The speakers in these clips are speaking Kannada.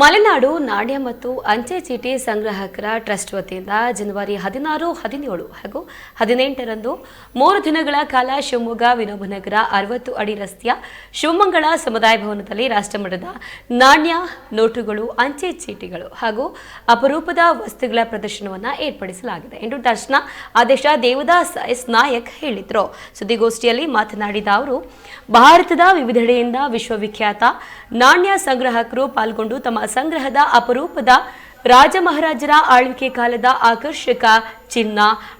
ಮಲೆನಾಡು, ನಾಣ್ಯ ಮತ್ತು ಅಂಚೆ ಚೀಟಿ ಸಂಗ್ರಾಹಕರ ಟ್ರಸ್ಟ್ ವತಿಯಿಂದ ಜನವರಿ ಹದಿನಾರು, ಹದಿನೇಳು ಹಾಗೂ ಹದಿನೆಂಟರಂದು ಮೂರು ದಿನಗಳ ಕಾಲ ಶಿವಮೊಗ್ಗ, ವಿನೋಬನಗರ ಅರವತ್ತು ಅಡಿ ರಸ್ತೆಯ ಶಿವಮಂಗಳ ಸಮುದಾಯ ಭವನದಲ್ಲಿ ರಾಷ್ಟ್ರಮಟ್ಟದ ನಾಣ್ಯ ನೋಟುಗಳು, ಅಂಚೆ ಚೀಟಿಗಳು ಹಾಗೂ ಅಪರೂಪದ ವಸ್ತುಗಳ ಪ್ರದರ್ಶನವನ್ನು ಏರ್ಪಡಿಸಲಾಗಿದೆ ಎಂದು ದರ್ಶನ ಆದೇಶ ದೇವದಾಸ್ ಎಸ್ ನಾಯಕ್ ಹೇಳಿದರು. ಸುದ್ದಿಗೋಷ್ಠಿಯಲ್ಲಿ ಮಾತನಾಡಿದ ಅವರು, ಭಾರತದ ವಿವಿಧೆಡೆಯಿಂದ ವಿಶ್ವವಿಖ್ಯಾತ ನಾಣ್ಯ ಸಂಗ್ರಾಹಕರು ಪಾಲ್ಗೊಂಡು ತಮ್ಮ ಸಂಗ್ರಹದ ಅಪರೂಪದ ರಾಜಮಹಾರಾಜರ ಆಳ್ವಿಕೆ ಕಾಲದ ಆಕರ್ಷಕ ಚಿನ್ನ,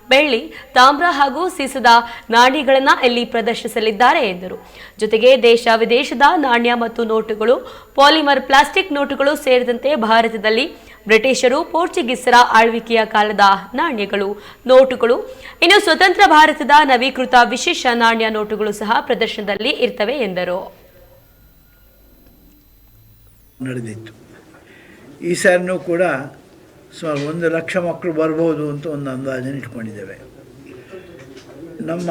ಬೆಳ್ಳಿ, ತಾಮ್ರ ಹಾಗೂ ಸೀಸದ ನಾಣ್ಯಗಳನ್ನು ಇಲ್ಲಿ ಪ್ರದರ್ಶಿಸಲಿದ್ದಾರೆ ಎಂದರು. ಜೊತೆಗೆ ದೇಶ ವಿದೇಶದ ನಾಣ್ಯ ಮತ್ತು ನೋಟುಗಳು, ಪಾಲಿಮರ್ ಪ್ಲಾಸ್ಟಿಕ್ ನೋಟುಗಳು ಸೇರಿದಂತೆ ಭಾರತದಲ್ಲಿ ಬ್ರಿಟಿಷರು ಪೋರ್ಚುಗೀಸರ ಆಳ್ವಿಕೆಯ ಕಾಲದ ನಾಣ್ಯಗಳು, ನೋಟುಗಳು, ಇನ್ನು ಸ್ವತಂತ್ರ ಭಾರತದ ನವೀಕೃತ ವಿಶೇಷ ನಾಣ್ಯ ನೋಟುಗಳು ಸಹ ಪ್ರದರ್ಶನದಲ್ಲಿ ಇರ್ತವೆ ಎಂದರು. ಈ ಸಾರಿನೂ ಕೂಡ ಸುಮಾರು ಒಂದು ಲಕ್ಷ ಮಕ್ಕಳು ಬರ್ಬೋದು ಅಂತ ಒಂದು ಅಂದಾಜನ್ನು ಇಟ್ಕೊಂಡಿದ್ದೇವೆ. ನಮ್ಮ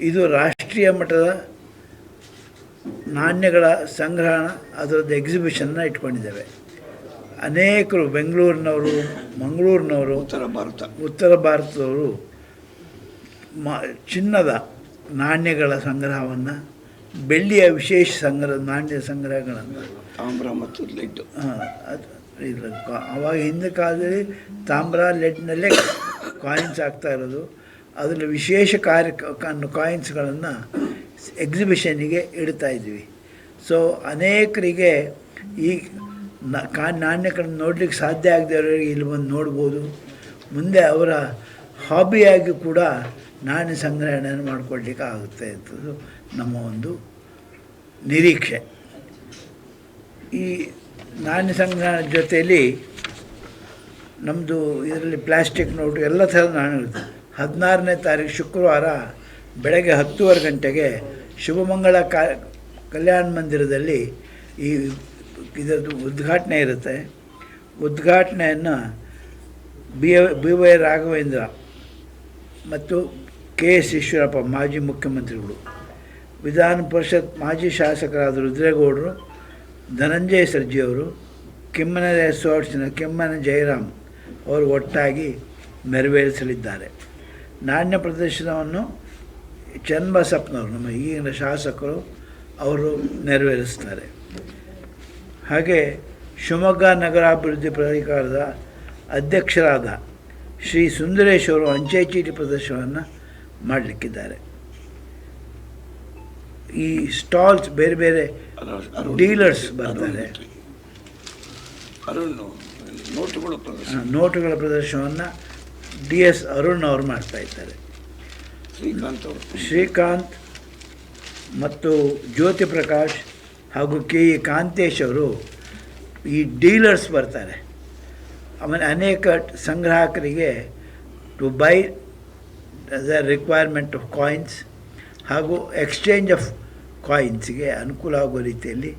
ಇದು ರಾಷ್ಟ್ರೀಯ ಮಟ್ಟದ ನಾಣ್ಯಗಳ ಸಂಗ್ರಹಣ ಅದರದ್ದು ಎಕ್ಸಿಬಿಷನ್ನ ಇಟ್ಕೊಂಡಿದ್ದೇವೆ. ಅನೇಕರು ಬೆಂಗಳೂರಿನವರು ಮಂಗಳೂರಿನವರು ಉತ್ತರ ಭಾರತ. ಉತ್ತರ ಭಾರತದವರು ಮ ಚಿನ್ನದ ನಾಣ್ಯಗಳ ಸಂಗ್ರಹವನ್ನು ಬೆಳ್ಳಿಯ ವಿಶೇಷ ಸಂಗ್ರಹ ನಾಣ್ಯ ಸಂಗ್ರಹಗಳನ್ನು. ತಾಮ್ರ ಮತ್ತು ಲೆಡ್ ಹಾಂ ಅದು ಕಾ- ಅವಾಗ ಹಿಂದೆ ಕಾಲದಲ್ಲಿ ತಾಮ್ರ ಲೆಡ್ನಲ್ಲೇ ಕಾಯಿನ್ಸ್ ಆಗ್ತಾ ಇರೋದು. ಅದರಲ್ಲಿ ವಿಶೇಷ ಕಾರ್ಯ ಕಾಯಿನ್ಸ್ಗಳನ್ನು ಎಕ್ಸಿಬಿಷನ್ನಿಗೆ ಇಡ್ತಾ ಇದ್ವಿ. ಸೊ ಅನೇಕರಿಗೆ ಈ ನ- ಕಾ ನಾಣ್ಯಗಳನ್ನು ನೋಡಲಿಕ್ಕೆ ಸಾಧ್ಯ ಆಗದೆ ಇರೋರಿಗೆ ಇಲ್ಲಿ ಬಂದು ನೋಡ್ಬೋದು. ಮುಂದೆ ಅವರ ಹಾಬಿಯಾಗಿ ಕೂಡ ನಾಣ್ಯ ಸಂಗ್ರಹಣೆಯನ್ನು ಮಾಡಿಕೊಡ್ಲಿಕ್ಕೆ ಆಗುತ್ತೆ ಅಂತದ್ದು ನಮ್ಮ ಒಂದು ನಿರೀಕ್ಷೆ. ಈ ನಾಣ್ಯ ಸಂಗ್ರಹಣ ಜೊತೆಯಲ್ಲಿ ನಮ್ಮದು ಇದರಲ್ಲಿ ಪ್ಲಾಸ್ಟಿಕ್ ನೋಟು ಎಲ್ಲ ಥರದ ಇರುತ್ತೆ ಹದಿನಾರನೇ ತಾರೀಕು ಶುಕ್ರವಾರ ಬೆಳಗ್ಗೆ ಹತ್ತುವರೆ ಗಂಟೆಗೆ ಶುಭಮಂಗಳ ಕಾ, ಕಲ್ಯಾಣ ಮಂದಿರದಲ್ಲಿ ಈ ಇದರದ್ದು ಉದ್ಘಾಟನೆ ಇರುತ್ತೆ. ಉದ್ಘಾಟನೆಯನ್ನು ಬಿ ಬಿ ವೈ ರಾಘವೇಂದ್ರ ಮತ್ತು ಕೆ ಎಸ್ ಈಶ್ವರಪ್ಪ ಮಾಜಿ ಮುಖ್ಯಮಂತ್ರಿಗಳು. ವಿಧಾನ ಪರಿಷತ್ ಮಾಜಿ ಶಾಸಕರಾದ ರುದ್ರೇಗೌಡರು, ಧನಂಜಯ ಸರ್ಜಿಯವರು ಕೆಮ್ಮನ ರೆಸಾರ್ಟ್ಸ್ನ ಕೆಮ್ಮನ ಜಯರಾಮ್ ಅವರು ಒಟ್ಟಾಗಿ ನೆರವೇರಿಸಲಿದ್ದಾರೆ ನಾಣ್ಯ ಪ್ರದರ್ಶನವನ್ನು ಚನ್ನಬಸಪ್ಪನವರು ನಮ್ಮ ಈಗಿನ ಶಾಸಕರು, ಅವರು ನೆರವೇರಿಸ್ತಾರೆ ಹಾಗೆ ಶಿವಮೊಗ್ಗ ನಗರಾಭಿವೃದ್ಧಿ ಪ್ರಾಧಿಕಾರದ ಅಧ್ಯಕ್ಷರಾದ ಶ್ರೀ ಸುಂದರೇಶ್ ಅವರು ಅಂಚೆ ಚೀಟಿ ಪ್ರದರ್ಶನವನ್ನು ಮಾಡಲಿಕ್ಕಿದ್ದಾರೆ. ಈ ಸ್ಟಾಲ್ಸ್ ಬೇರೆ ಬೇರೆ ಡೀಲರ್ಸ್ ಬರ್ತಾರೆ. ಅರುಣ್ ನೋಟುಗಳು ಪ್ರದರ್ಶನ. ನೋಟುಗಳ ಪ್ರದರ್ಶನವನ್ನು ಡಿ ಎಸ್ ಅರುಣ್ ಅವರು ಮಾಡ್ತಾ ಇದ್ದಾರೆ. ಶ್ರೀಕಾಂತ್ ಶ್ರೀಕಾಂತ್ ಮತ್ತು ಜ್ಯೋತಿ ಪ್ರಕಾಶ್ ಹಾಗೂ ಕೆ ಇ ಕಾಂತೇಶ್ ಅವರು ಈ ಡೀಲರ್ಸ್ ಬರ್ತಾರೆ. ಆಮೇಲೆ ಅನೇಕ ಸಂಗ್ರಾಹಕರಿಗೆ to buy the requirement of coins ಹಾಗೂ ಎಕ್ಸ್ಚೇಂಜ್ ಆಫ್ ಕಾಯಿನ್ಸ್ಗೆ ಅನುಕೂಲ ಆಗೋ ರೀತಿಯಲ್ಲಿ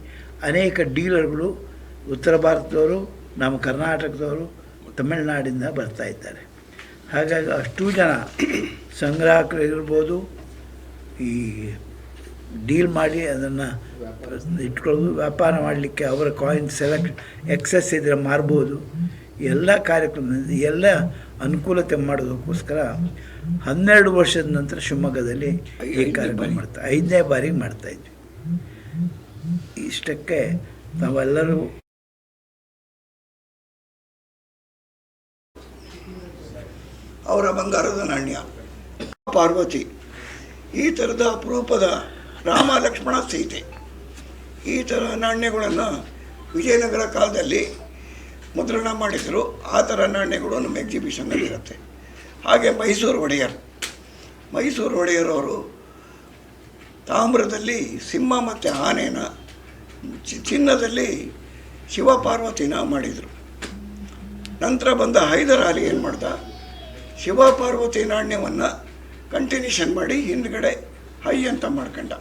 ಅನೇಕ ಡೀಲರ್ಗಳು ಉತ್ತರ ಭಾರತದವರು, ನಮ್ಮ ಕರ್ನಾಟಕದವರು, ತಮಿಳುನಾಡಿಂದ ಬರ್ತಾ ಇದ್ದಾರೆ. ಹಾಗಾಗಿ ಅಷ್ಟು ಜನ ಸಂಗ್ರಾಹಕರು ಇರ್ಬೋದು, ಈ ಡೀಲ್ ಮಾಡಿ ಅದನ್ನು ಇಟ್ಕೊಳ್ಳೋದು, ವ್ಯಾಪಾರ ಮಾಡಲಿಕ್ಕೆ ಅವರ ಕಾಯಿನ್ ಸೆಲೆಕ್ಟ್ ಎಕ್ಸಸ್ ಇದ್ದರೆ ಮಾರ್ಬೋದು. ಎಲ್ಲ ಕಾರ್ಯಕ್ರಮ ಎಲ್ಲ ಅನುಕೂಲತೆ ಮಾಡೋದಕ್ಕೋಸ್ಕರ ಹನ್ನೆರಡು ವರ್ಷದ ನಂತರ ಶಿವಮೊಗ್ಗದಲ್ಲಿ ಈ ಕಾರ್ಯಕ್ರಮ ಮಾಡ್ತಾ ಐದನೇ ಬಾರಿಗೆ ಮಾಡ್ತಾ ಇದ್ವಿ. ಇಷ್ಟಕ್ಕೆ ನಾವೆಲ್ಲರೂ ಅವರ ಬಂಗಾರದ ನಾಣ್ಯ ಪಾರ್ವತಿ ಈ ಥರದ ಅಪರೂಪದ ರಾಮ ಲಕ್ಷ್ಮಣ ಸೀತೆ ಈ ಥರ ನಾಣ್ಯಗಳನ್ನು ವಿಜಯನಗರ ಕಾಲದಲ್ಲಿ ಮುದ್ರಣ ಮಾಡಿದರು, ಆ ಥರ ನಾಣ್ಯಗಳು ನಮ್ಮ ಎಕ್ಸಿಬಿಷನ್ನಲ್ಲಿರುತ್ತೆ ಹಾಗೆ ಮೈಸೂರು ಒಡೆಯರ್. ಮೈಸೂರು ಒಡೆಯರವರು ತಾಮ್ರದಲ್ಲಿ ಸಿಂಹ ಮತ್ತು ಆನೆನ ಚಿನ್ನದಲ್ಲಿ ಶಿವ ಪಾರ್ವತಿನ ಮಾಡಿದರು. ನಂತರ ಬಂದ ಹೈದರ್ ಅಲಿ ಏನು ಮಾಡ್ದ? ಶಿವ ಪಾರ್ವತಿ ನಾಣ್ಯವನ್ನು ಕಂಟಿನ್ಯೂಷನ್ ಮಾಡಿ ಹಿಂದ್ಗಡೆ ಹೈ ಅಂತ ಮಾಡ್ಕೊಂಡ.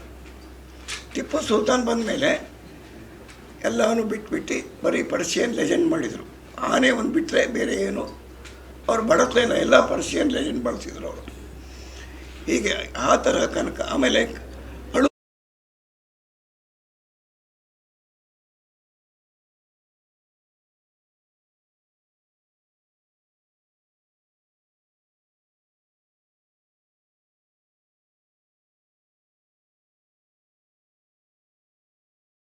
ಟಿಪ್ಪು ಸುಲ್ತಾನ್ ಬಂದ ಮೇಲೆ ಎಲ್ಲವನ್ನು ಬಿಟ್ಬಿಟ್ಟು ಬರೀ ಪರ್ಷಿಯನ್ ಲೆಜೆಂಡ್ ಮಾಡಿದರು. ಆನೆ ಒಂದು ಬಿಟ್ಟರೆ ಬೇರೆ ಏನು? ಅವ್ರು ಬಳಸಲಿಲ್ಲ ಎಲ್ಲ ಪರ್ಷಿಯನ್ ಲೆಜೆಂಡ್ ಬಳಸಿದ್ರು ಅವರು. ಹೀಗೆ ಆ ಥರ ಕನಕ. ಆಮೇಲೆ